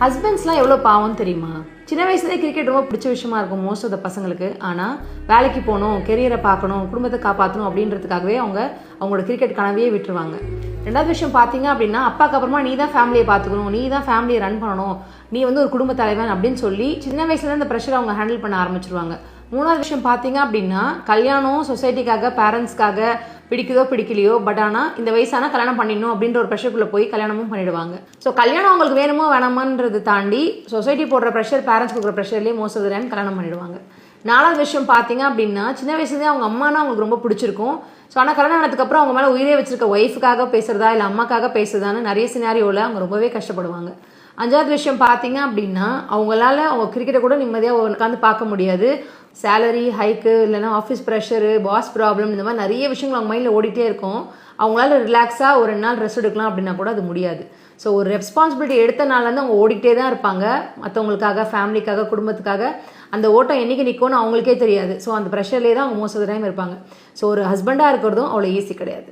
ஹஸ்பண்ட்ஸ்லாம் எவ்வளோ பாவம் தெரியுமா? சின்ன வயசுலேயே கிரிக்கெட் ரொம்ப பிடிச்ச விஷயமா இருக்கும் மோஸ்ட் ஆஃப் த பசங்களுக்கு. ஆனால் வேலைக்கு போகணும் கெரியரை பார்க்கணும் குடும்பத்தை காப்பாற்றணும் அப்படின்றதுக்காகவே அவங்க அவங்களோட கிரிக்கெட் கனவையே விட்டுருவாங்க. ரெண்டாவது விஷயம் பார்த்தீங்க அப்படின்னா அப்பாக்கு அப்புறமா நீ தான் ஃபேமிலியை பார்த்துக்கணும் நீ தான் ஃபேமிலியை ரன் பண்ணணும் நீ வந்து ஒரு குடும்ப தலைவன் அப்படின்னு சொல்லி சின்ன வயசுல இந்த ப்ரெஷர் அவங்க ஹேண்டில் பண்ண ஆரம்பிச்சிருவாங்க. மூணாவது விஷயம் பார்த்தீங்க அப்படின்னா கல்யாணம் சொசைட்டிக்காக பேரண்ட்ஸ்க்காக பிடிக்குதோ பிடிக்கலையோ பட் ஆனால் இந்த வயசான கல்யாணம் பண்ணிடணும் அப்படின்ற ஒரு ப்ரெஷருக்குள்ளே போய் கல்யாணமும் பண்ணிடுவாங்க. ஸோ கல்யாணம் அவங்களுக்கு வேணுமோ வேணாமான்றது தாண்டி சொசைட்டி போடுற ப்ரெஷர் பேரண்ட்ஸ் கொடுக்குற ப்ரெஷர்லேயே மோஸ்ட் ஆஃப் டைம் கல்யாணம் பண்ணிடுவாங்க. நாலாவது விஷயம் பார்த்தீங்க அப்படின்னா சின்ன வயசுலேயே அவங்க அம்மானா அவங்களுக்கு ரொம்ப பிடிச்சிருக்கும். ஸோ ஆனால் கல்யாணம் ஆனதுக்கப்புறம் அவங்க மேலே உயிரே வச்சிருக்க ஒய்ஃபுக்காக பேசுறதா இல்லை அம்மாக்காக பேசுறதான்னு நிறைய சினாரியோவில் அவங்க ரொம்பவே கஷ்டப்படுவாங்க. அஞ்சாவது விஷயம் பார்த்தீங்க அப்படின்னா அவங்களால அவங்க கிரிக்கெட்டை கூட நிம்மதியாக உட்காந்து பார்க்க முடியாது. சேலரி ஹைக்கு இல்லைன்னா ஆஃபீஸ் ப்ரெஷரு பாஸ் ப்ராப்ளம் இந்த மாதிரி நிறைய விஷயங்கள் அவங்க மைண்டில் ஓடிட்டே இருக்கும். அவங்களால ரிலாக்ஸாக ஒரு ரெண்டு நாள் ரெஸ்ட் எடுக்கலாம் அப்படின்னா கூட அது முடியாது. ஸோ ஒரு ரெஸ்பான்சிபிலிட்டி எடுத்தனாலேருந்து அவங்க ஓடிக்கிட்டே தான் இருப்பாங்க. மற்றவங்களுக்காக ஃபேமிலிக்காக குடும்பத்துக்காக. அந்த ஓட்டம் என்னைக்கு நிற்கும்னு அவங்களுக்கே தெரியாது. ஸோ அந்த ப்ரெஷர்லேயே தான் அவங்க மோஸ்ட் ஆஃப் டைம் இருப்பாங்க. ஸோ ஒரு ஹஸ்பண்டாக இருக்கிறதும் அவ்வளோ ஈஸி கிடையாது.